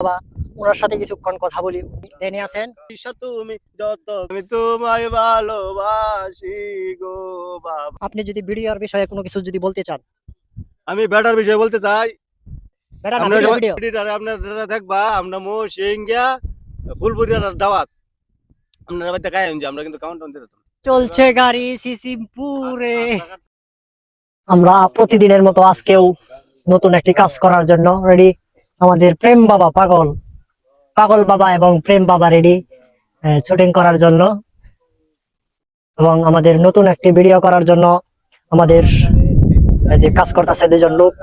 বাবা ওনার সাথে কিছুক্ষণ কথা বলি। দেনে আছেন। তুমি যত আমি তোমায় ভালোবাসি গো বাবা। আপনি যদি ভিডিওর বিষয়ে কোনো কিছু যদি বলতে চান। আমি ব্যাটার বিষয়ে বলতে চাই। আপনারা দেখবা আমরা মো সিংগিয়া ফুলপুরিয়ার দাওয়াত। আপনারা বাড়িতে কায়েম যে আমরা কিন্তু কাউন্টাউন দিতে চলছে গাড়ি সিসিমপুরে। আমরা প্রতিদিনের মতো আজকেও নতুন একটি কাজ করার জন্য রেডি আমাদের প্রেম বাবা পাগল। পাগল বাবা এবং প্রেম বাবা রেডি শুটিং করার জন্য। এবং আমাদের নতুন একটি ভিডিও করার জন্য আমাদের যে কাজ করতেছে দুজন লোক।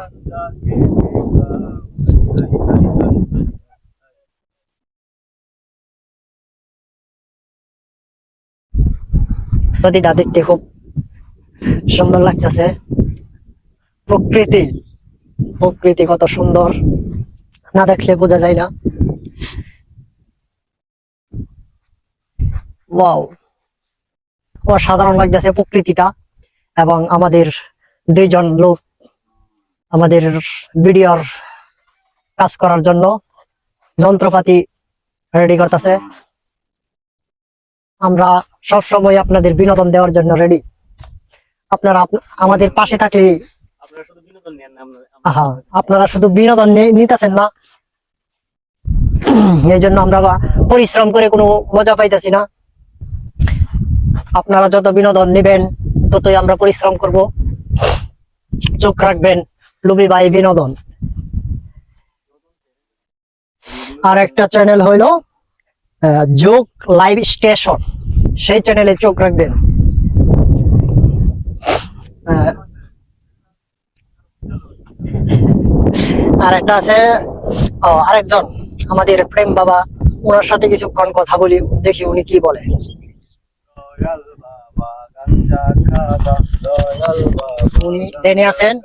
নদীটা দেখতে খুব সুন্দর লাগতেছে। প্রকৃতি প্রকৃতি কত সুন্দর। না দেখলে বোঝা যায় না। ওয়াও। অসাধারণ লাগতেছে প্রকৃতিটা এবং আমাদের দুইজন লোক আমাদের ভিডিওর কাজ করার জন্য যন্ত্রপাতি রেডি করতেছে। আমরা সব সময় আপনাদের বিনোদন দেওয়ার জন্য রেডি আপনারা আমাদের পাশে থাকলে আপনারা শুধু বিনোদন নেন না আমরা আপনারা শুধু বিনোদন নিতেছেন না এই জন্য আমরা বা- পরিশ্রম করে কোনো মজা পাইতেছি না। আপনারা যত বিনোদন নেবেন, ততই আমরা পরিশ্রম করব। চোখ রাখবেন, লুবি ভাই বিনোদন। আর একটা চ্যানেল হইল যোগ লাইভ স্টেশন। সেই চ্যানেলে চোখ রাখবেন। আর একটা আছে আরেকজন। আমাদের প্রেম বাবা ওনার সাথে কিছুক্ষণ কথা বলি দেখি উনি কি বলে। দয়াল বাবা গাঞ্জা খাবা দয়াল বাবা উনি দেনে আছেন।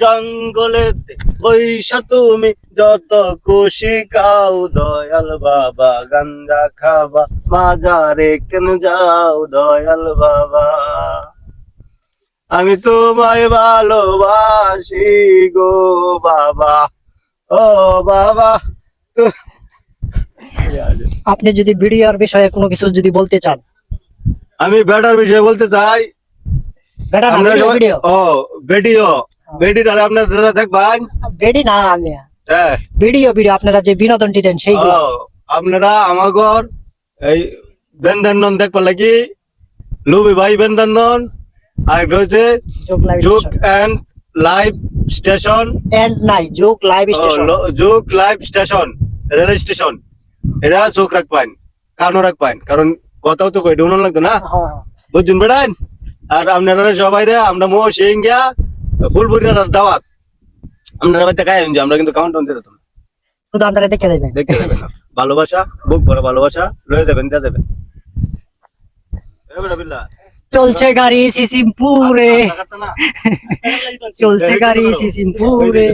জঙ্গলেতে বৈশ তুমি যত খুশি খাও দয়াল বাবা গাঞ্জা খাবা মাজারে কেন যাও দয়াল বাবা? আমি তোমায় ভালোবাসি গো বাবা। ও বাবা। আপনি যদি ভিডিওর বিষয়ে কোনো কিছু যদি বলতে চান। আমি বেটার বিষয়ে বলতে চাই। ভিডিও, ও ভিডিও ভিডিওটা আপনারা দেখবেন? না আমি হ্যাঁ। ভিডিও ভিডিও আপনারা যে বিনোদনটি দেন সেই আপনারা আমার ঘর এই বেন্দানন দেখবার লাগি। লুবি ভাই বেন্দানন আর হচ্ছে যোগ live and live station and নাই যোগ লাইভ স্টেশন যুগ লাইভ স্টেশন রেল স্টেশন এটা চোখ রাখবেন কানও রাখবেন কারণ কথাও তো কই ডুনন লাগতো না? বুঝছেন বেড়ান আর আপনারা সবাই রে আমরা মো সিংগিয়া ফুলপুরিয়ার দাওয়াত। আপনারা বাড়িতে যে আমরা কিন্তু কাউন্টাউন দিতে দিতাম। শুধু আপনারা দেখে দেবেন। দেখতে দেবেন ভালোবাসা বুক ভরা ভালোবাসা লয়ে যাবেন দিয়ে যাবেন। চলছে গাড়ি সিসিমপুরে। চলছে গাড়ি সিসিমপুরে